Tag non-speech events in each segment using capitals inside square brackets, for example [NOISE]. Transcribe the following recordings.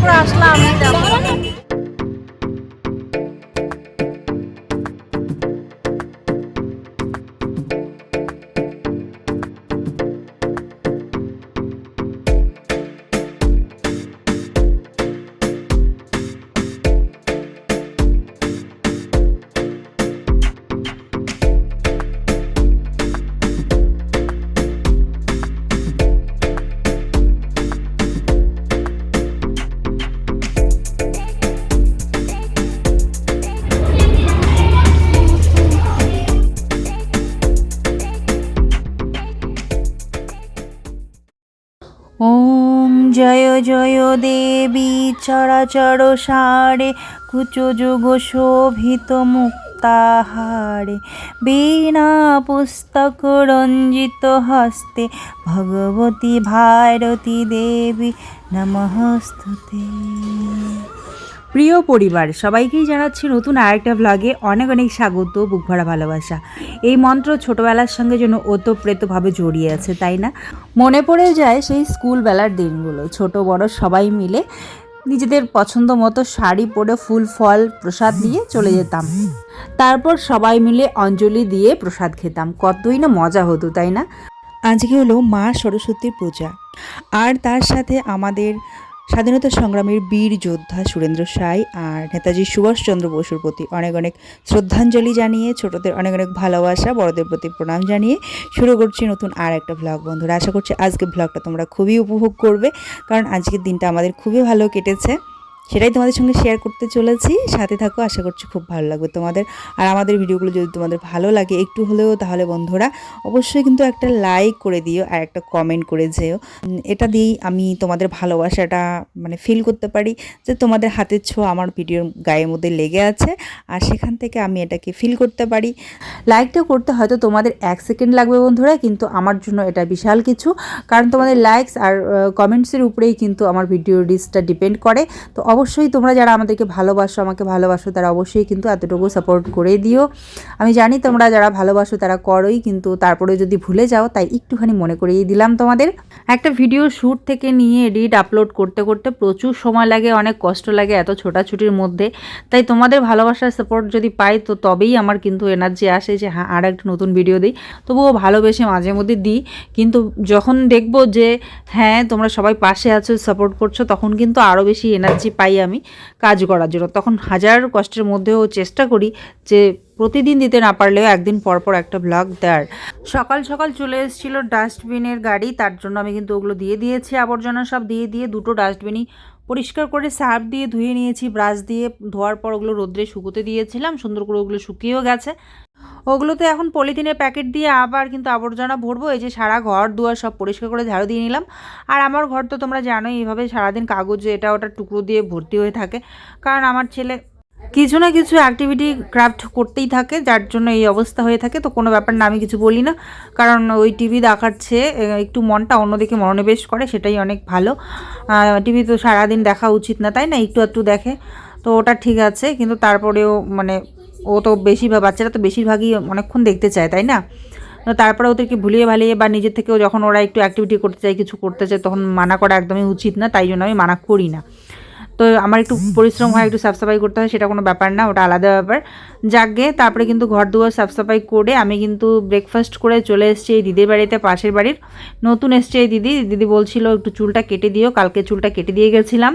করে আসলাম চরাচর সারে, কুচ যুগ শোভিত মুক্তাহারে। বীণা পুস্তক রঞ্জিত হস্তে, ভগবতী ভারতী দেবী নমস্তুতে। প্রিয় পরিবার, সবাইকেই জানাচ্ছি নতুন আরেকটা ব্লগে অনেক অনেক স্বাগত, বুক ভরা ভালোবাসা। এই মন্ত্র ছোটবেলার সঙ্গে যেন ওতপ্রেতভাবে জড়িয়ে আছে, তাই না? মনে পড়ে যায় সেই স্কুলবেলার দিনগুলো, ছোট বড় সবাই মিলে নিজেদের পছন্দ মতো শাড়ি পরে ফুল, ফল, প্রসাদ নিয়ে চলে যেতাম। তারপর সবাই মিলে অঞ্জলি দিয়ে প্রসাদ খেতাম। কতই না মজা হতো, তাই না? আজকে হলো মা সরস্বতী পূজা। আর তার সাথে আমাদের স্বাধীনতা সংগ্রামের বীর যোদ্ধা সুরেন্দ্র সাই আর নেতাজি সুভাষচন্দ্র বসুর প্রতি অনেক অনেক শ্রদ্ধাঞ্জলি জানিয়ে, ছোটদের অনেক অনেক ভালোবাসা, বড়দের প্রতি প্রণাম জানিয়ে শুরু করছি নতুন আর একটা ভ্লগ বন্ধুরা। আশা করছি আজকে ভ্লগটা তোমরা খুবই উপভোগ করবে, কারণ আজকের দিনটা আমাদের খুবই ভালো কেটেছে। সেটাই তোমাদের সঙ্গে শেয়ার করতে চলেছি। সাথে থাকো, আশা করছি খুব ভালো লাগবে তোমাদের। আর আমাদের ভিডিওগুলো যদি তোমাদের ভালো লাগে একটু হলেও তাহলে বন্ধুরা, অবশ্যই কিন্তু একটা লাইক করে দিও আর একটা কমেন্ট করে যেও। এটা দিয়েই আমি তোমাদের ভালোবাসাটা মানে ফিল করতে পারি যে তোমাদের হাতের ছোঁয়া আমার ভিডিওর গায়ের মধ্যে লেগে আছে আর সেখান থেকে আমি এটাকে ফিল করতে পারি। লাইকটা করতে হয়তো তোমাদের এক সেকেন্ড লাগবে বন্ধুরা, কিন্তু আমার জন্য এটা বিশাল কিছু। কারণ তোমাদের লাইকস আর কমেন্টসের উপরেই কিন্তু আমার ভিডিও রিচটা ডিপেন্ড করে। তো অবশ্যই তোমরা যারা আমাদেরকে ভালোবাসো, আমাকে ভালোবাসো, তারা অবশ্যই কিন্তু এতটুকু সাপোর্ট করে দিও। আমি জানি তোমরা যারা ভালোবাসো, তারা করোই, কিন্তু তারপরে যদি ভুলে যাও, তাই একটুখানি মনে করিয়ে দিলাম তোমাদের। একটা ভিডিও শ্যুট থেকে নিয়ে এডিট আপলোড করতে করতে প্রচুর সময় লাগে, অনেক কষ্ট লাগে এত ছোটাছুটির মধ্যে। তাই তোমাদের ভালোবাসার সাপোর্ট যদি পাই, তো তবেই আমার কিন্তু এনার্জি আসে যে হ্যাঁ আর একটা নতুন ভিডিও দিই। তবুও ভালোবেসে মাঝে মধ্যে দিই, কিন্তু যখন দেখব যে হ্যাঁ তোমরা সবাই পাশে আছো সাপোর্ট করছ, তখন কিন্তু আরও বেশি এনার্জি পাই। আমি কাজ করার জন্য। তখন হাজার কষ্টের মধ্যেও চেষ্টা করি যে প্রতিদিন দিতে না পারলেও একদিন পর পর একটা ব্লগ দেওয়ার সকাল সকাল চলে এসেছিল ডাস্টবিনের গাড়ি, তার জন্য আমি কিন্তু ওগুলো দিয়ে দিয়েছি, আবর্জনা সব দিয়ে দিয়ে দুটো ডাস্টবিনই পরিষ্কার করে সার্ফ দিয়ে ধুয়ে নিয়েছি, ব্রাশ দিয়ে ধোয়ার পর ওগুলো রোদ্রে শুকোতে দিয়েছিলাম, সুন্দর করে ওগুলো শুকিয়েও গেছে। ওগুলোতে এখন পলিথিনের প্যাকেট দিয়ে আবার কিন্তু আবর্জনা ভরবো, এই যে সারা ঘর, দুয়ার সব পরিষ্কার করে ঝাড়ু দিয়ে নিলাম। আর আমার ঘর তো তোমরা জানোই, এইভাবে সারাদিন কাগজে এটা ওটা টুকরো দিয়ে ভর্তি হয়ে থাকে। কারণ আমার ছেলে কিছু না কিছু অ্যাক্টিভিটি ক্রাফট করতেই থাকে, যার জন্য এই অবস্থা হয়ে থাকে। তো কোনো ব্যাপার না, আমি কিছু বলি না। কারণ ওই টিভি দেখাচ্ছে একটু মনটা অন্যদিকে মনোনিবেশ করে, সেটাই অনেক ভালো। টিভি তো সারাদিন দেখা উচিত না, তাই না? একটু একটু দেখে। তো ওটা ঠিক আছে, কিন্তু তারপরেও মানে ও তো বেশিরভাগ, বাচ্চারা তো বেশিরভাগই অনেকক্ষণ দেখতে চায়, তাই না? তারপরে ওদেরকে ভুলিয়ে ভালিয়ে বা নিজের থেকেও যখন ওরা একটু অ্যাক্টিভিটি করতে চায়, কিছু করতে চায়, তখন মানা করা একদমই উচিত না। তাই জন্য আমি মানা করি না। তো আমার একটু পরিশ্রম হয়, একটু সাফসাফাই করতে হয়, সেটা কোনো ব্যাপার না, ওটা আলাদা ব্যাপার। যাকে, তারপরে কিন্তু ঘর দুয়ার সাফসাফাই করে আমি কিন্তু ব্রেকফাস্ট করে চলে এসেছি এই দিদির বাড়িতে, পাশের বাড়ির। নতুন এসছে এই দিদি দিদি বলছিল একটু চুলটা কেটে দিও, কালকে চুলটা কেটে দিয়ে গেছিলাম।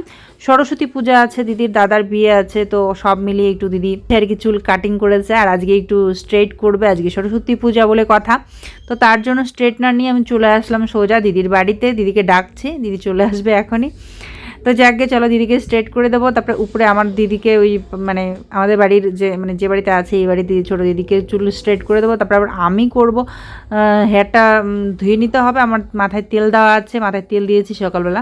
সরস্বতী পূজা আছে, দিদির দাদার বিয়ে আছে, তো সব মিলিয়ে একটু দিদি আর কি চুল কাটিং করেছে, আর আজকে একটু স্ট্রেট করবে, আজকে সরস্বতী পূজা বলে কথা। তো তার জন্য স্ট্রেটনার নিয়ে আমি চলে আসলাম সোজা দিদির বাড়িতে, দিদিকে ডাকছি, দিদি চলে আসবে এখনই। তো যাকে চলো দিদিকে স্ট্রেট করে দেবো। তারপরে উপরে আমার দিদিকে ওই মানে আমাদের বাড়ির যে মানে যে বাড়িতে আছে, এই বাড়ির দিদি ছোটো দিদিকে চুল স্ট্রেট করে দেবো। তারপর আবার আমি করব হেয়ারটা ধুয়ে নিতে হবে। আমার মাথায় তেল দেওয়া আছে, মাথায় তেল দিয়েছি সকালবেলা।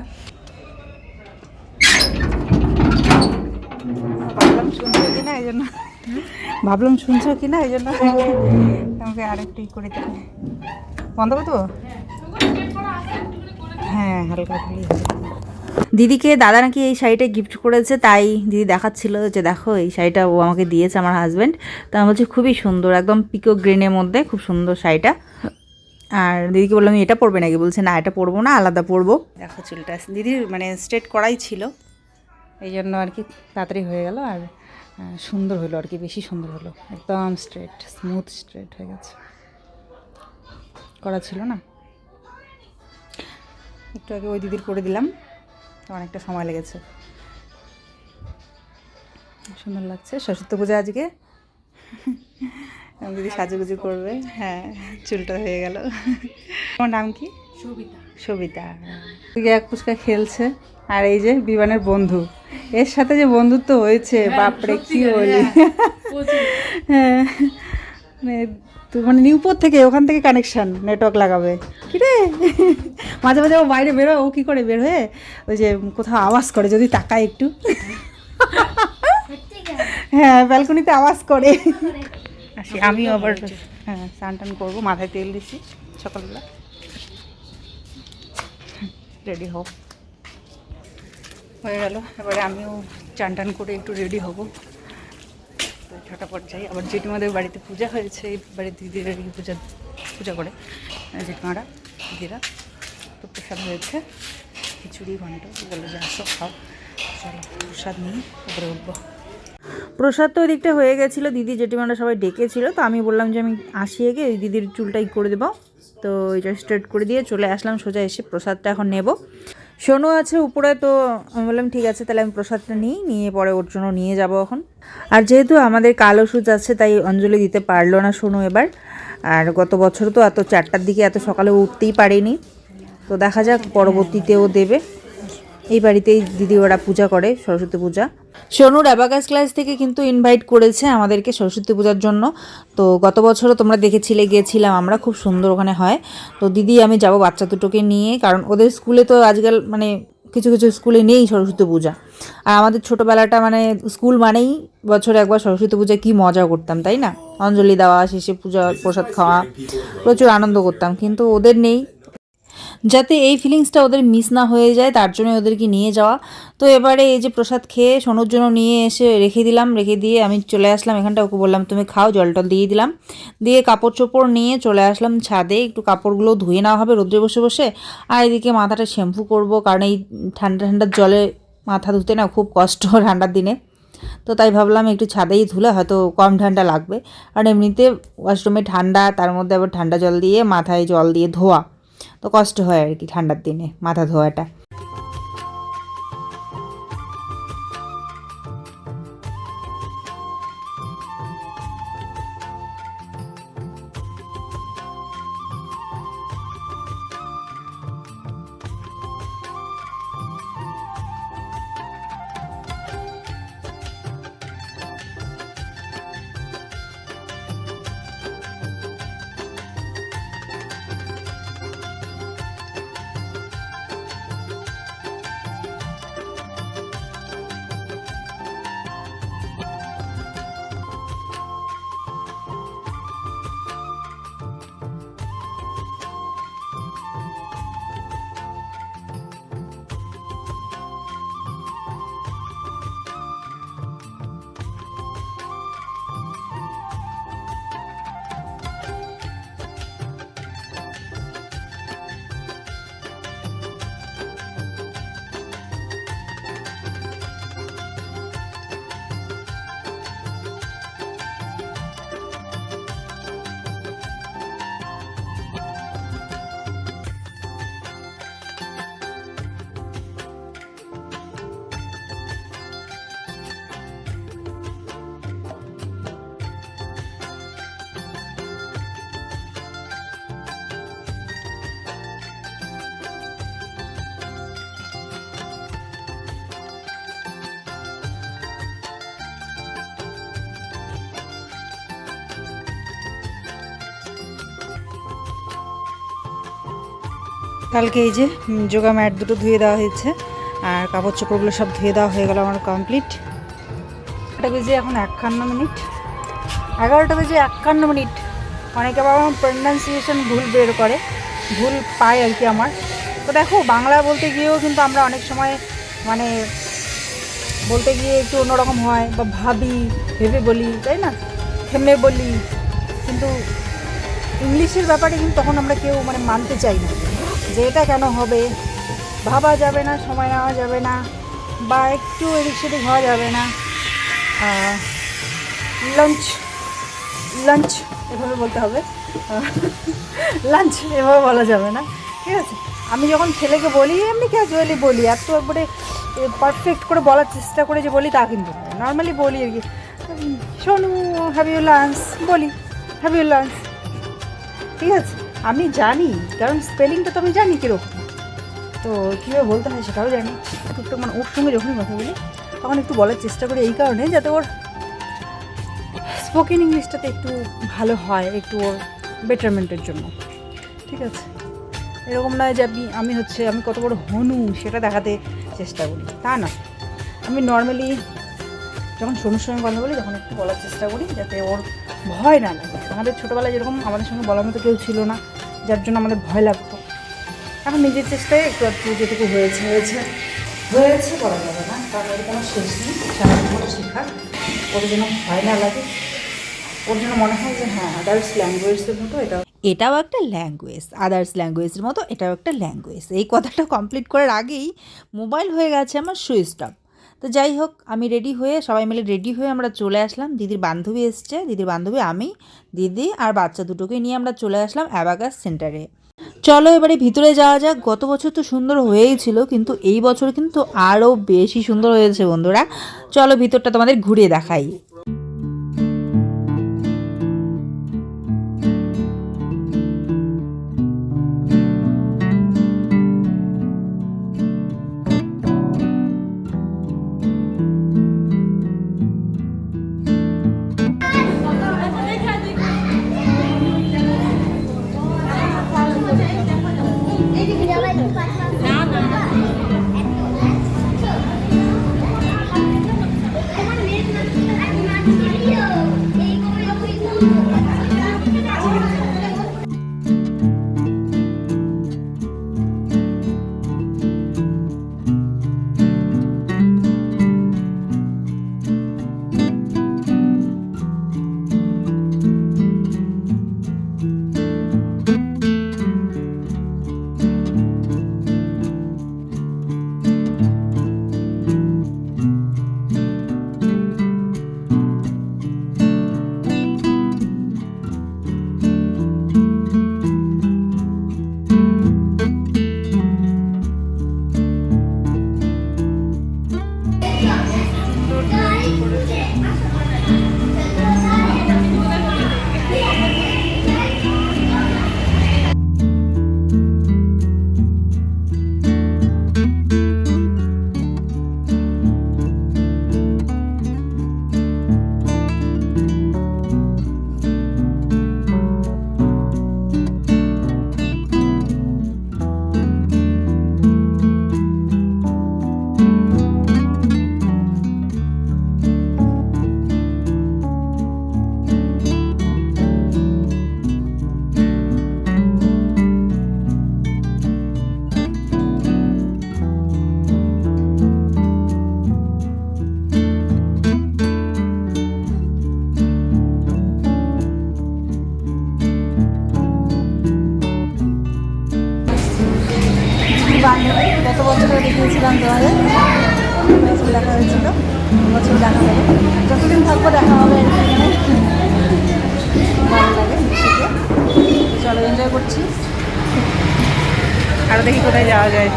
ভাবলাম শুনছো কি না এই জন্য। ভাবলাম শুনছো কি না এই জন্য। আমাকে আরেকটু করে দিলে বন্ধ করে দেবো হ্যাঁ হালকা খুলি দিদিকে, দাদা নাকি এই শাড়িটা গিফট করেছে, তাই দিদি দেখাচ্ছিল যে দেখো, এই শাড়িটা ও আমাকে দিয়েছে আমার হাজব্যান্ড তা আমি বলছি, খুবই সুন্দর, একদম পিকো গ্রিনের মধ্যে, খুব সুন্দর শাড়িটা। আর দিদিকে বললাম, এটা পরবে নাকি? বলছে, না, এটা পরবো না, আলাদা পরবো। দেখো চুলটা, দিদির মানে স্ট্রেট করাই ছিল। এই জন্য আর কি তাড়াতাড়ি হয়ে গেল, আর সুন্দর হলো আর কি, বেশি সুন্দর হলো। একদম স্ট্রেট স্মুথ স্ট্রেট হয়ে গেছে। করা ছিল না। একটু আগে ওই দিদির করে দিলাম। অনেকটা সময় লেগেছে। সুন্দর লাগছে। সরস্বতী পূজা আজকে। দিদি সাজুগুজু করবে। হ্যাঁ চুলটা হয়ে গেল। তোমার নাম কি? সবিতা। দিকে এক পুচকা খেলছে। আর এই যে বিমানের বন্ধু। এর সাথে যে বন্ধুত্ব হয়েছে বাপরে কি বলি? হ্যাঁ তো মানে নিউপোর থেকে ওখান থেকে কানেকশান নেটওয়ার্ক লাগাবে। কি রে? মাঝে মাঝে ও বাইরে বেরোয় ও কী করে বের হয়ে ওই যে কোথাও আওয়াজ করে যদি তাকায় একটু। হ্যাঁ ব্যালকনিতে আওয়াজ করে। আসি আমি আবার হ্যাঁ স্নান টান করব মাথায় তেল দিছি সকালবেলা। রেডি হব হয়ে গেল এবারে আমিও চান টান করে একটু রেডি হব। তো ছটাপট যাই আবার জেঠিমাদের বাড়িতে পূজা হয়েছে, এই বাড়ির দিদিরা পূজা পূজা করে। জেঠিমারা, দিদিরা তো প্রসাদ হয়েছে, খিচুড়ি, ঘন্ট, বলে যে আসো, খাও। চলো, প্রসাদ নিয়ে উপরে উঠবো। প্রসাদ তো ওই দিকটা হয়ে গেছিল, দিদি, জেঠিমারা সবাই ডেকেছিল, তো আমি বললাম যে আমি আসি আগে ওই দিদির চুলটাই করে দেবো। তো এটা স্ট্রেট করে দিয়ে চলে আসলাম, সোজা এসে প্রসাদটা এখন নেব। সোনু আছে উপরে, তো আমি বললাম, ঠিক আছে, তাহলে আমি প্রসাদটা নিই, নিয়ে পরে ওর জন্য নিয়ে যাব এখন। আর যেহেতু আমাদের কালো ওষুধ আছে, তাই অঞ্জলি দিতে পারল না সোনু এবার। আর গত বছর তো এত চারটার দিকে এত সকালে উঠতেই পারিনি। তো দেখা যাক, পরবর্তীতেও দেবে। এই বাড়িতেই দিদি ওরা পূজা করে, সরস্বতী পূজা। সোনুর অ্যাবাকাস ক্লাস থেকে কিন্তু ইনভাইট করেছে আমাদেরকে সরস্বতী পূজার জন্য। তো গত বছরও তোমরা দেখেছিলে, গিয়েছিলাম, আমরা খুব সুন্দর ওখানে হয়। তো দিদি, আমি যাব বাচ্চা দুটোকে নিয়ে, কারণ ওদের স্কুলে তো আজকাল মানে কিছু কিছু স্কুলে নেই সরস্বতী পূজা। আর আমাদের ছোটোবেলাটা মানে স্কুল মানেই বছরে একবার সরস্বতী পূজা কি মজা করতাম, তাই না? অঞ্জলি দেওয়া, শেষে পূজা, প্রসাদ খাওয়া, প্রচুর আনন্দ করতাম, কিন্তু ওদের নেই। যাতে এই ফিলিংসটা ওদের মিস না হয়ে যায়, তার জন্য ওদেরকে নিয়ে যাওয়া। তো এবারে এই যে প্রসাদ খেয়ে সোনুর জন্য নিয়ে এসে রেখে দিলাম, রেখে দিয়ে আমি চলে আসলাম এখানটা ওকে বললাম, তুমি খাও, জল টল দিয়ে দিলাম। দিয়ে কাপড় চোপড় নিয়ে চলে আসলাম ছাদে। একটু কাপড়গুলো ধুয়ে নেওয়া হবে রোদ্রে বসে বসে। আর এদিকে মাথাটা শ্যাম্পু করব, কারণ এই ঠান্ডা ঠান্ডার জলে মাথা ধুতে না খুব কষ্ট [LAUGHS] ঠান্ডার দিনে। তো তাই ভাবলাম একটু ছাদেই ধুলে হয়তো কম ঠান্ডা লাগবে। আর এমনিতে ওয়াশরুমে ঠান্ডা, তার মধ্যে আবার ঠান্ডা জল দিয়ে মাথায় জল দিয়ে ধোয়া। তো কষ্ট হয় আর কি ঠান্ডার দিনে মাথা ধোয়াটা। কালকে এই যে যোগা ম্যাট দুটো ধুয়ে দেওয়া হয়েছে, আর কাপড় চোপড়গুলো সব ধুয়ে দেওয়া হয়ে গেল আমার কমপ্লিট এটা বেজে এখন একান্ন মিনিট। এগারোটা বেজে একান্ন মিনিট। অনেকে আবার আমার প্রনাউন্সিয়েশন ভুল বের করে, ভুল পায় আর কি আমার। তো দেখো, বাংলা বলতে গিয়েও কিন্তু আমরা অনেক সময় মানে বলতে গিয়ে একটু অন্যরকম হয়, বা ভাবি, ভেবে বলি, তাই না? থেমে বলি। কিন্তু ইংলিশের ব্যাপারে কিন্তু তখন আমরা কেউ মানে মানতে চাই না। যে এটা কেন হবে? ভাবা যাবে না, সময় নেওয়া যাবে না, বা একটু এদিক সেদিক হওয়া যাবে না। লাঞ্চ লাঞ্চ এভাবে বলতে হবে। লাঞ্চ এভাবে বলা যাবে না। ঠিক আছে? আমি যখন ছেলেকে বলি, এমনি ক্যাজুয়ালি বলি, এত একবারে পারফেক্ট করে বলার চেষ্টা করে যে বলি, তা কিন্তু নর্মালি বলি আর কি শোনু হ্যাভ ইউ লাঞ্চ বলি হ্যাভ ইউ লাঞ্চ ঠিক আছে? আমি জানি, কারণ স্পেলিংটা তো আমি জানি কীরকম। তো কীভাবে বলতে হয় সেটাও জানি টুকটাক মানে ওর সঙ্গে যখনই কথা বলি, তখন একটু বলার চেষ্টা করি এই কারণে যাতে ওর স্পোকেন ইংলিশটাতে একটু ভালো হয়, একটু ওর বেটারমেন্টের জন্য। ঠিক আছে? এরকম নয় যে আমি আমি হচ্ছে, আমি কত বড় হনু, সেটা দেখাতে চেষ্টা করি। তা না আমি নর্মালি যখন সোনুর সঙ্গে কথা বলি, তখন একটু বলার চেষ্টা করি যাতে ওর ভয় না লাগে। আমাদের ছোটোবেলায় যেরকম আমাদের সঙ্গে বলার মতো কেউ ছিল না, যার জন্য আমাদের ভয় লাগতো। এখন নিজের চেষ্টায় একটু একটু যেটুকু হয়েছে হয়েছে হয়েছে বলা যাবে না। কারণ এর কোনো শেষ নেই সারা জীবন ওর যেন ভয় না লাগে, ওর যেন মনে হয় যে হ্যাঁ আদার্স ল্যাঙ্গুয়েজের মতো এটা এটাও একটা ল্যাঙ্গুয়েজ আদার্স ল্যাঙ্গুয়েজের মতো এটাও একটা ল্যাঙ্গুয়েজ এই কথাটা কমপ্লিট করার আগেই মোবাইল হয়ে গেছে আমার সুইচ অফ তো যাই হোক, আমি রেডি হয়ে, সবাই মিলে রেডি হয়ে আমরা চলে আসলাম। দিদির বান্ধবী এসছে, দিদির বান্ধবী আমি, দিদি আর বাচ্চা দুটোকে নিয়ে আমরা চলে আসলাম অ্যাবাগাস সেন্টারে চলো এবারে ভিতরে যাওয়া যাক, গত বছর তো সুন্দর হয়েই ছিল, কিন্তু এই বছর কিন্তু আরও বেশি সুন্দর হয়েছে বন্ধুরা। চলো ভিতরটা তোমাদের ঘুরে দেখাই। বান্ধবী গত বছরও দেখিয়েছিলাম তোমাদের বছর দেখা হয়েছিল বছর দেখা হবে যতদিন থাকব দেখা হবে আর। ভালো লাগে মিশিকে চলো এনজয় করছি আরও দেখি কোথায় যাওয়া যায়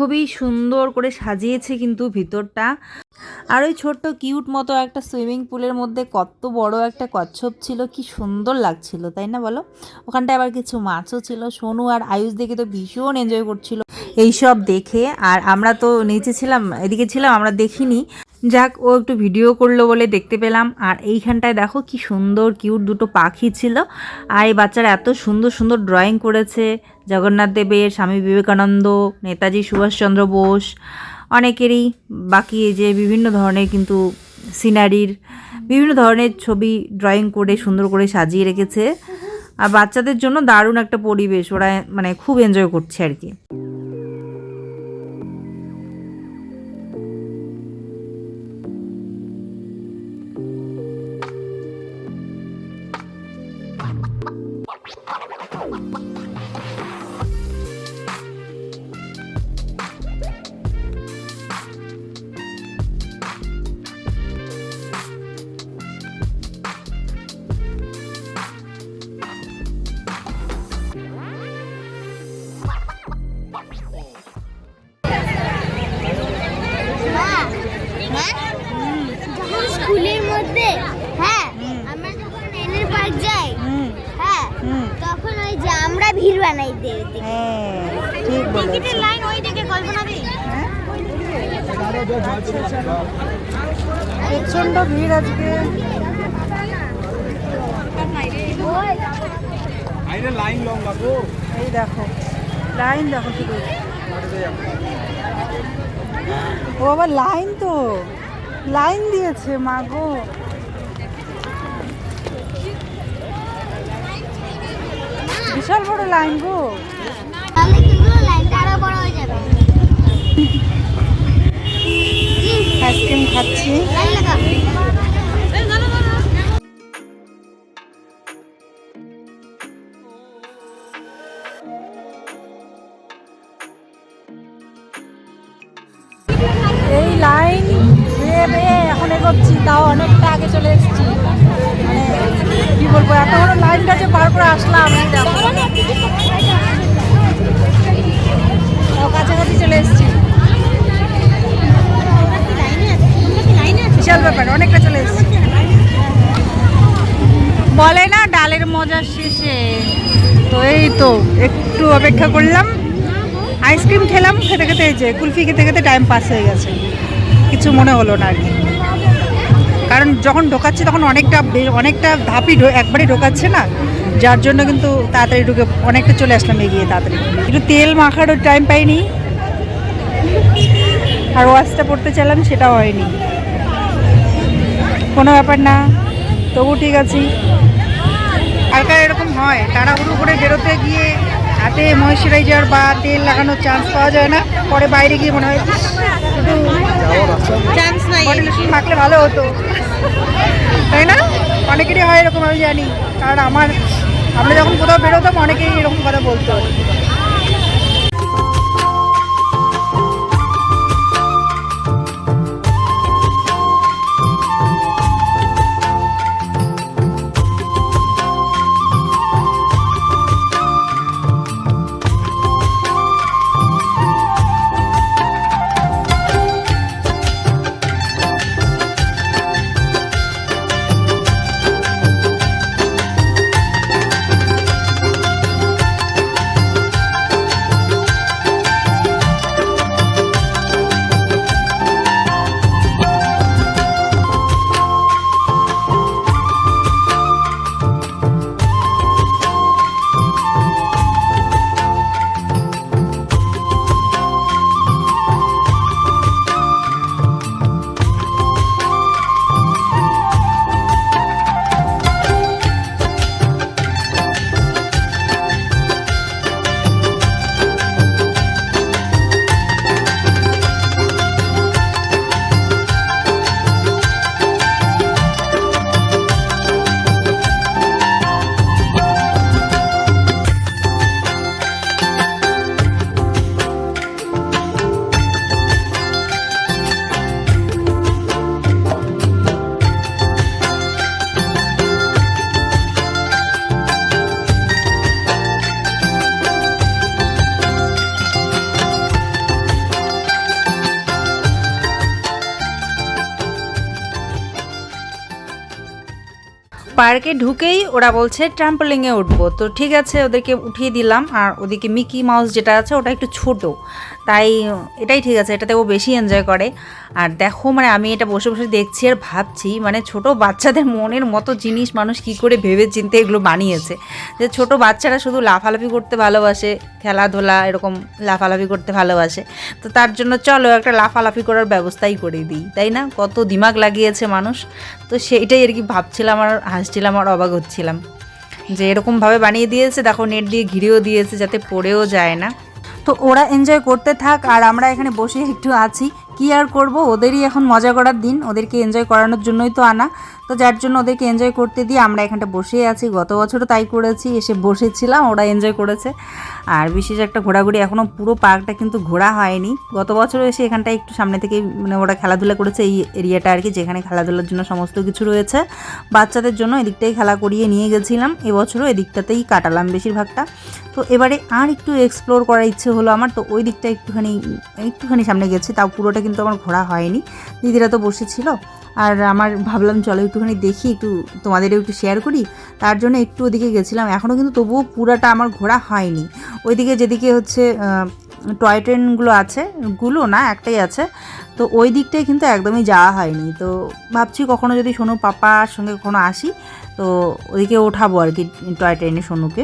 খুবই সুন্দর করে সাজিয়েছে কিন্তু ভিতরটা। আর ওই ছোট্ট কিউট মতো একটা সুইমিং পুলের মধ্যে কত বড় একটা কচ্ছপ ছিল, কি সুন্দর লাগছিল, তাই না বলো? ওখানটায় আবার কিছু মাছও ছিল, সোনু আর আয়ুষ দেখে তো ভীষণ এনজয় করছিল। এইসব দেখে, আর আমরা তো নিচে ছিলাম, এদিকে ছিলাম, আমরা দেখিনি। যাক, ও একটু ভিডিও করল বলে দেখতে পেলাম। আর এইখানটায় দেখো কি সুন্দর কিউট দুটো পাখি ছিল। আর এই বাচ্চারা এত সুন্দর সুন্দর ড্রয়িং করেছে। জগন্নাথ দেবের, স্বামী বিবেকানন্দ, নেতাজি সুভাষচন্দ্র বোস, অনেকেরই। বাকি এই যে বিভিন্ন ধরনের কিন্তু সিনারির বিভিন্ন ধরনের ছবি ড্রয়িং করে, সুন্দর করে সাজিয়ে রেখেছে। আর বাচ্চাদের জন্য দারুণ একটা পরিবেশ। ওরা মানে খুব এনজয় করছে আর কি। আমরা ভিড় বানাই হ্যাঁ ঠিক বলেছ। লাইন ওই দিকে কল্পনা দি। প্রচণ্ড ভিড় আজকে। এই দেখো লাইন দেখো শুধু। ও আবার লাইন তো। লাইন দিয়েছে মা বিশাল বড় লাইন গো। আইসক্রিম খাচ্ছি। এই লাইন বেয়ে বেয়ে এখন এগোচ্ছি তাও অনেকটা আগে চলে এসেছি। বলব? এত বড় লাইন যে পার করে আসলাম কাছাকাছি চলে এসেছি। বিশাল ব্যাপার, অনেকটা চলে এসেছি। বলে না, ডালের মজা শেষে। তো এই তো, একটু অপেক্ষা করলাম। আইসক্রিম খেলাম, খেতে খেতে এই যে, কুলফি খেতে খেতে টাইম পাস হয়ে গেছে। কিছু মনে হলো না আর কি। কারণ যখন ঢোকাচ্ছে তখন অনেকটা অনেকটা ধাপই একবারে ঢোকাচ্ছে না। যার জন্য কিন্তু তাড়াতাড়ি ঢুকে অনেকটা চলে আসলাম, এগিয়ে তাড়াতাড়ি। একটু তেল মাখারও টাইম পাইনি। আর ওয়াশটা পড়তে চাইলাম, সেটাও হয়নি। কোনো ব্যাপার না, তবু ঠিক আছে। আর এরকম হয়, তাড়াহুড়ো করে বেরোতে গিয়ে হাতে ময়েশ্চারাইজার বা তেল লাগানোর চান্স পাওয়া যায় না। পরে বাইরে গিয়ে মনে হয় চান্স নাই। মাখলে ভালো হতো। তাই না? অনেকেরই হয় এরকম আমি জানি। কারণ আমার আমরা যখন কোথাও বেরোতাম অনেকেই এরকম কথা বলতো। পার্কে ঢুকেই ওরা বলছে ট্রাম্পলিংয়ে উঠবো। তো ঠিক আছে, ওদেরকে উঠিয়ে দিলাম। আর ওদিকে মিকি মাউস যেটা আছে, ওটা একটু ছোট। তাই এটাই ঠিক আছে, এটাতে ও বেশি এনজয় করে। আর দেখো মানে আমি এটা বসে বসে দেখছি আর ভাবছি মানে ছোট বাচ্চাদের মনের মতো জিনিস মানুষ কি করে ভেবে চিন্তে এগুলো বানিয়েছে। যে ছোট বাচ্চারা শুধু লাফালাফি করতে ভালোবাসে, খেলাধুলা এরকম লাফালাফি করতে ভালোবাসে। তো তার জন্য চলো একটা লাফালাফি করার ব্যবস্থাই করে দিই, তাই না? কত দিমাগ লাগিয়েছে মানুষ। তো সেইটাই আর কি ভাবছিলাম আর হাসছিলাম আর অবাক হচ্ছিলাম। যে এরকমভাবে বানিয়ে দিয়েছে, দেখো, নেট দিয়ে ঘিরেও দিয়েছে যাতে পড়েও যায় না। তো ওরা এনজয় করতে থাক, আর আমরা এখানে বসে একটু আছি। কি আর করব? ওদেরই এখন মজা করার দিন, ওদেরকে এনজয় করানোর জন্যই তো আনা। তো যার জন্য ওদেরকে এনজয় করতে দিয়ে আমরা এখানটা বসে আছি। গত বছরও তাই করেছি, এসে বসেছিলাম, ওরা এনজয় করেছে। আর বিশেষ একটা ঘোরাঘুরি এখনও পুরো পার্কটা কিন্তু ঘোরা হয়নি। গত বছরও এসে এখানটায় একটু সামনে থেকে মানে ওরা খেলাধুলা করেছে, এই এরিয়াটা আর কি, যেখানে খেলাধুলার জন্য সমস্ত কিছু রয়েছে। বাচ্চাদের জন্য এদিকটাই খেলা করিয়ে নিয়ে গেছিলাম। এবছরও এদিকটাতেই কাটালাম বেশিরভাগটা। তো এবারে আর একটু এক্সপ্লোর করার ইচ্ছে হলো আমার, তো ওই দিকটা একটুখানি একটুখানি সামনে গেছি, তাও পুরোটা কিন্তু আমার ঘোরা হয়নি। দিদিরা তো বসেছিল। আর আমার ভাবলাম, চলো একটুখানি দেখি, একটু তোমাদেরও একটু শেয়ার করি। তার জন্য একটু ওদিকে গেছিলাম। এখনও কিন্তু তবুও পুরাটা আমার ঘোরা হয়নি। ওইদিকে যেদিকে হচ্ছে টয় ট্রেনগুলো আছে, গুলো না, একটাই আছে, তো ওই দিকটায় কিন্তু একদমই যাওয়া হয়নি। তো ভাবছি কখনো যদি সোনু পাপার সঙ্গে কখনো আসি, তো ওদিকে ওঠাবো আর কি টয় ট্রেনে সোনুকে।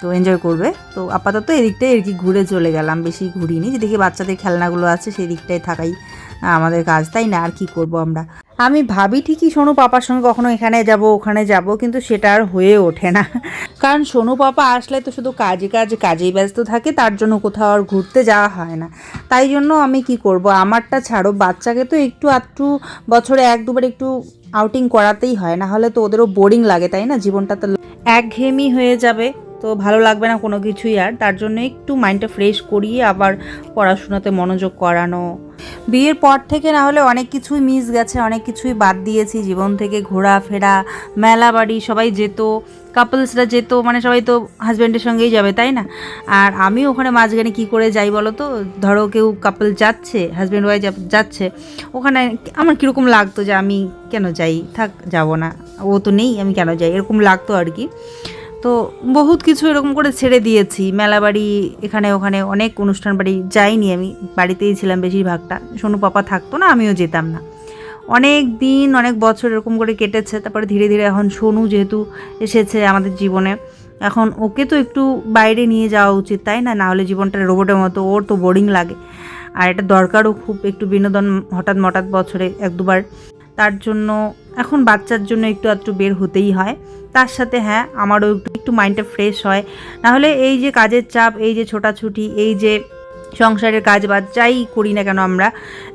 তো এনজয় করবে। তো আপাতত এদিকটাই আর কি ঘুরে চলে গেলাম, বেশি ঘুরিনি। যেদিকে বাচ্চাদের খেলনাগুলো আছে সেই দিকটায় থাকাই আমাদের কাজ। তাই না, আর কি করব আমরা? আমি ভাবি ঠিকই সোনু পাপার সঙ্গে কখনো এখানে যাব, ওখানে যাব, কিন্তু সেটা আর হয়ে ওঠে না। কারণ সোনু পাপা আসলে তো শুধু কাজে কাজ, কাজেই ব্যস্ত থাকে, তার জন্য কোথাও আর ঘুরতে যাওয়া হয় না। তাই জন্য আমি কি করব, আমারটা ছাড়ো, বাচ্চাকে তো একটু আধটু বছরে এক দুবার একটু আউটিং করাতেই হয় না হলে তো ওদেরও বোরিং লাগে, তাই না? জীবনটা তো একঘেয়েমি হয়ে যাবে। তো ভালো লাগবে না কোনো কিছুই আর। তার জন্য একটু মাইন্ডটা ফ্রেশ করিয়ে আবার পড়াশোনাতে মনোযোগ করানো। বিয়ের পর থেকে না হলে অনেক কিছুই মিস গেছে, অনেক কিছুই বাদ দিয়েছি। জীবন থেকে ঘোরাফেরা, মেলা বাড়ি, সবাই যেত কাপলসরা যেত মানে সবাই তো হাজব্যান্ডের সঙ্গেই যাবে, তাই না? আর আমি ওখানে মাঝখানে কি করে যাই বলো তো? ধরো কেউ কাপল যাচ্ছে হাজব্যান্ড ওয়াইফ যাচ্ছে। ওখানে আমার কীরকম লাগতো যে আমি কেন যাই? থাক, যাব না। ও তো নেই, আমি কেন যাই? এরকম লাগতো আর কি। তো বহুত কিছু এরকম করে ছেড়ে দিয়েছি। মেলা বাড়ি এখানে ওখানে অনেক অনুষ্ঠান বাড়ি যাইনি আমি। বাড়িতেই ছিলাম বেশিরভাগটা। সোনু পাপা থাকতো না, আমিও যেতাম না। অনেক দিন, অনেক বছর এরকম করে কেটেছে। তারপরে ধীরে ধীরে এখন সোনু যেহেতু এসেছে আমাদের জীবনে, এখন ওকে তো একটু বাইরে নিয়ে যাওয়া উচিত, তাই না? না হলে জীবনটা রোবটের মতো, ওর তো বোরিং লাগে। আর এটা দরকারও খুব একটু বিনোদন হঠাৎ মঠাৎ বছরে এক দুবার। তার জন্য, এখন বাচ্চার জন্য একটু একটু বের হতেই হয়। তার সাথে হ্যাঁ আমারও একটু একটু মাইন্ডটা ফ্রেশ হয়। নাহলে এই যে কাজের চাপ, এই যে ছোটাছুটি, এই যে সংসারের কাজ বাজ, যাই করি না কেন আমরা,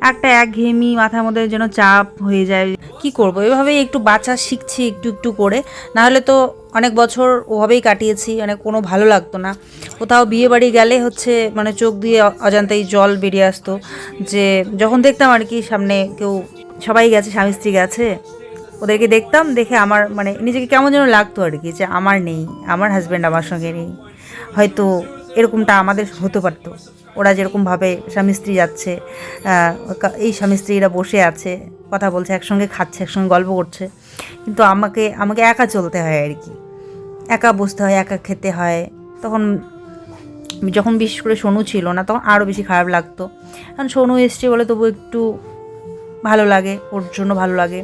একটা একঘেয়েমি মাথার মধ্যে যেন চাপ হয়ে যায়। কি করব? এভাবেই একটু বাচ্চা শিখছি একটু একটু করে। নাহলে তো অনেক বছর ওভাবেই কাটিয়েছি মানে কোনো ভালো লাগতো না। কোথাও বিয়ে বাড়ি গেলে হচ্ছে মানে চোখ দিয়ে অজান্তেই জল বেরিয়ে আসতো। যে যখন দেখতাম আর কি সামনে কেউ সবাই গেছে, স্বামী স্ত্রী গেছে। ওদেরকে দেখতাম, দেখে আমার মানে নিজেকে কেমন যেন লাগতো আর কি, যে আমার নেই, আমার হাজব্যান্ড আমার সঙ্গে নেই। হয়তো এরকমটা আমাদের হতে পারতো। ওরা যেরকমভাবে স্বামী স্ত্রী যাচ্ছে এই স্বামী স্ত্রীরা বসে আছে, কথা বলছে, একসঙ্গে খাচ্ছে, একসঙ্গে গল্প করছে। কিন্তু আমাকে আমাকে একা চলতে হয় আর কি। একা বসতে হয়, একা খেতে হয়। তখন যখন বিশেষ করে সোনু ছিল না, তখন আরও বেশি খারাপ লাগতো। কারণ সোনু এসছে বলে তবু একটু ভালো লাগে, ওর জন্য ভালো লাগে।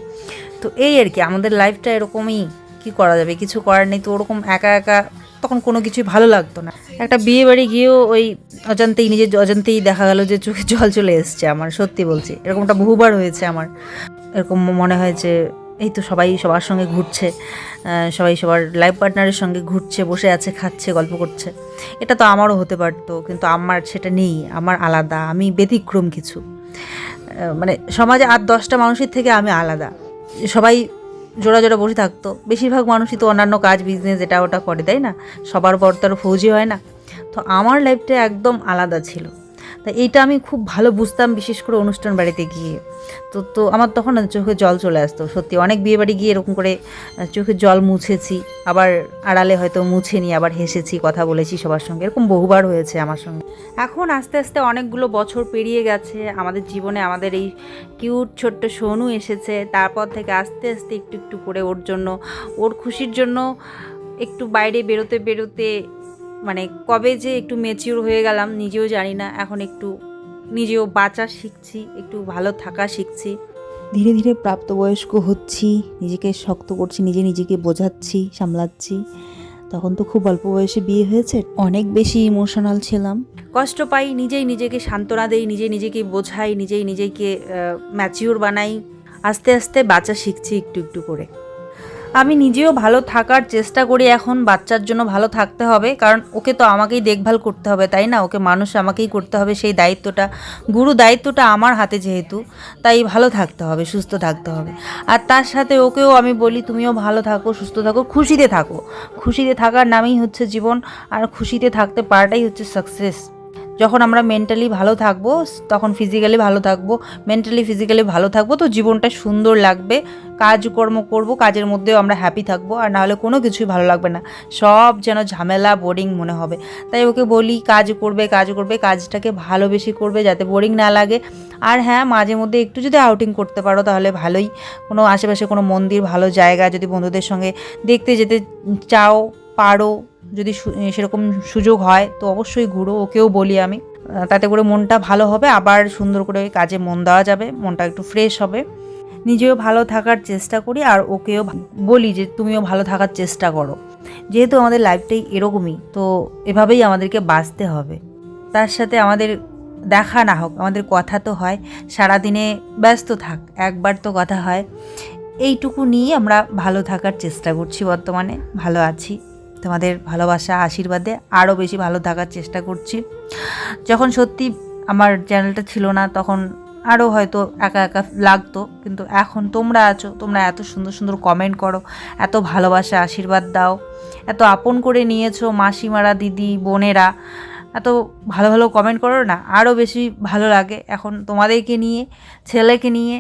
তো এই আর কি, আমাদের লাইফটা এরকমই, কি করা যাবে? কিছু করার নেই, তো ওরকম একা একা তখন কোনো কিছুই ভালো লাগতো না। একটা বিয়ে বাড়ি গিয়েও ওই অজান্তেই, নিজের অজান্তেই দেখা গেল যে চোখে জল চলে এসছে আমার, সত্যি বলছি। এরকমটা বহুবার হয়েছে আমার। এরকম মনে হয় যে, এই তো সবাই সবার সঙ্গে ঘুরছে সবাই সবার লাইফ পার্টনারের সঙ্গে ঘুরছে, বসে আছে, খাচ্ছে, গল্প করছে। এটা তো আমারও হতে পারতো, কিন্তু আমার সেটা নেই, আমার আলাদা, আমি ব্যতিক্রম কিছু। মানে সমাজে আর দশটা মানুষের থেকে আমি আলাদা। সবাই জোড়া জোড়া বসে থাকতো। বেশিরভাগ মানুষই তো অন্যান্য কাজ বিজনেস এটা ওটা করে, তাই না? সবার পর তো আর ফৌজি হয় না। তো আমার লাইফটা একদম আলাদা ছিল। তা এইটা আমি খুব ভালো বুঝতাম বিশেষ করে অনুষ্ঠান বাড়িতে গিয়ে। তো তো আমার তখন চোখে জল চলে আসতো, সত্যি। অনেক বিয়ে বাড়ি গিয়ে এরকম করে চোখে জল মুছেছি, আবার আড়ালে হয়তো মুছে মুছেনি, আবার হেসেছি, কথা বলেছি সবার সঙ্গে। এরকম বহুবার হয়েছে আমার সঙ্গে। এখন আস্তে আস্তে অনেকগুলো বছর পেরিয়ে গেছে, আমাদের জীবনে আমাদের এই কিউট ছোট্ট সোনু এসেছে, তারপর থেকে আস্তে আস্তে একটু একটু করে ওর জন্য, ওর খুশির জন্য একটু বাইরে বেরোতে বেরোতে মানে কবে যে একটু মেচিউর হয়ে গেলাম নিজেও জানি না। এখন একটু নিজেও বাঁচা শিখছি একটু ভালো থাকা শিখছি। ধীরে ধীরে প্রাপ্তবয়স্ক হচ্ছি নিজেকে শক্ত করছি নিজে নিজেকে বোঝাচ্ছি সামলাচ্ছি। তখন তো খুব অল্প বয়সে বিয়ে হয়েছে অনেক বেশি ইমোশনাল ছিলাম। কষ্ট পাই নিজেই নিজেকে সান্ত্বনা দেই নিজে নিজেকে বোঝাই নিজেই নিজেকে ম্যাচিওর বানাই। আস্তে আস্তে বাঁচা শিখছি একটু একটু করে। আমি নিজেও ভালো থাকার চেষ্টা করি এখন, বাচ্চার জন্য ভালো থাকতে হবে, কারণ ওকে তো আমাকেই দেখভাল করতে হবে, তাই না? ওকে মানুষ আমাকেই করতে হবে সেই দায়িত্বটা। গুরু দায়িত্বটা আমার হাতে যেহেতু, তাই ভালো থাকতে হবে, সুস্থ থাকতে হবে। আর তার সাথে ওকেও আমি বলি, তুমিও ভালো থাকো, সুস্থ থাকো, খুশিতে থাকো। খুশিতে থাকার নামেই হচ্ছে জীবন, আর খুশিতে থাকতে পারাটাই হচ্ছে সাকসেস যখন আমরা মেন্টালি ভালো থাকব, তখন ফিজিক্যালি ভালো থাকব মেন্টালি ফিজিক্যালি ভালো থাকব, তো জীবনটা সুন্দর লাগবে কাজকর্ম করব, কাজের মধ্যেও আমরা হ্যাপি থাকব, আর নাহলে কোনো কিছুই ভালো লাগবে না। সব যেন ঝামেলা বোরিং মনে হবে। তাই ওকে বলি, কাজ করবে কাজ করবে, কাজটাকে ভালোবেসে করবে যাতে বোরিং না লাগে। আর হ্যাঁ মাঝে মধ্যে একটু যদি আউটিং করতে পারো, তাহলে ভালোই। কোনো আশেপাশে কোনো মন্দির, ভালো জায়গা যদি বন্ধুদের সঙ্গে দেখতে যেতে চাও, পারো, যদি সেরকম সুযোগ হয়, তো অবশ্যই ঘুরো, ওকেও বলি আমি। তাতে করে মনটা ভালো হবে, আবার সুন্দর করে কাজে মন দেওয়া যাবে, মনটা একটু ফ্রেশ হবে। নিজেও ভালো থাকার চেষ্টা করি আর ওকেও বলি যে তুমিও ভালো থাকার চেষ্টা করো। যেহেতু আমাদের লাইফটাই এরকমই, তো এভাবেই আমাদেরকে বাঁচতে হবে। তার সাথে আমাদের দেখা না হোক, আমাদের কথা তো হয়, সারাদিনে ব্যস্ত থাক, একবার তো কথা হয়। এইটুকু নিয়ে আমরা ভালো থাকার চেষ্টা করছি বর্তমানে, ভালো আছি। তোমাদের ভালোবাসা, আশীর্বাদে আরও বেশি ভালো থাকার চেষ্টা করছি। যখন সত্যি আমার চ্যানেলটা ছিল না, তখন আরও হয়তো একা একা লাগতো, কিন্তু এখন তোমরা আছো, তোমরা এত সুন্দর সুন্দর কমেন্ট করো, এত ভালোবাসা, আশীর্বাদ দাও, এত আপন করে নিয়েছো মাসিমারা, দিদি, বোনেরা, এত ভালো ভালো কমেন্ট করো না আরও বেশি ভালো লাগে। এখন তোমাদেরকে নিয়ে, ছেলেকে নিয়ে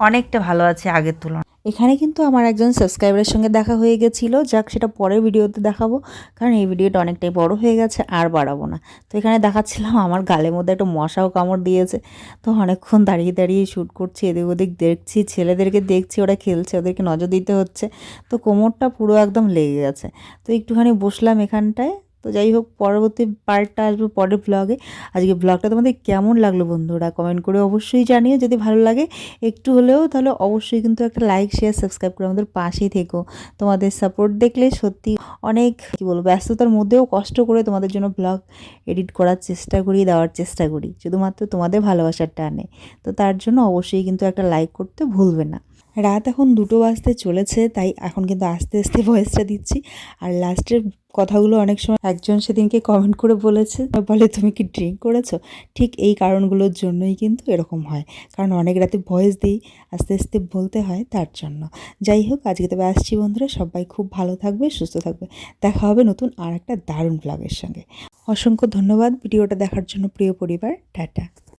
অনেকটা ভালো আছে আগের তুলনায়। এখানে কিন্তু আমার একজন সাবস্ক্রাইবারের সঙ্গে দেখা হয়ে গেছিল। যাক, সেটা পরের ভিডিওতে দেখাবো। কারণ এই ভিডিওটা অনেকটাই বড় হয়ে গেছে, আর বাড়াবো না। তো এখানে দেখাচ্ছিলাম, আমার গালের মধ্যে একটা মশাও কামড় দিয়েছে। তো অনেকক্ষণ দাঁড়িয়ে দাঁড়িয়ে শ্যুট করছি, এদিক ওদিক দেখছি, ছেলেদেরকে দেখছি, ওরা খেলছে, ওদেরকে নজর দিতে হচ্ছে। তো কোমরটা পুরো একদম লেগে গেছে। তো একটুখানি বসলাম এখানটায়। তো যাই হোক, পরবর্তী পার্টটা আসবে পরের ব্লগে আজকে ব্লগটা তোমাদের কেমন লাগল বন্ধুরা? কমেন্ট করে অবশ্যই জানিও। যদি ভালো লাগে, একটু হলেও তাহলে অবশ্যই কিন্তু একটা লাইক শেয়ার সাবস্ক্রাইব করে আমাদের পাশেই থেকো। তোমাদের সাপোর্ট দেখলে সত্যি অনেক, কী বলব, ব্যস্ততার মধ্যেও কষ্ট করে তোমাদের জন্য ব্লগ এডিট করার চেষ্টা করি, দেওয়ার চেষ্টা করি। শুধুমাত্র তোমাদের ভালোবাসার টানে। তো তার জন্য অবশ্যই কিন্তু একটা লাইক করতে ভুলবে না। রাত এখন দুটো বাজতে চলেছে, তাই এখন কিন্তু আস্তে আস্তে ভয়েসটা দিচ্ছি। আর লাস্টের কথাগুলো অনেক সময় একজন সেদিনকে কমেন্ট করে বলেছে, বলে, তুমি কি ড্রিঙ্ক করেছ? ঠিক এই কারণগুলোর জন্যই কিন্তু এরকম হয়। কারণ অনেক রাতে ভয়েস দিই, আস্তে আস্তে বলতে হয় তার জন্য। যাই হোক, আজকে তবে আসছি বন্ধুরা, সবাই খুব ভালো থাকবে, সুস্থ থাকবে। দেখা হবে নতুন আর একটা দারুণ ব্লগের সঙ্গে। অসংখ্য ধন্যবাদ ভিডিওটা দেখার জন্য, প্রিয় পরিবার। টাটা।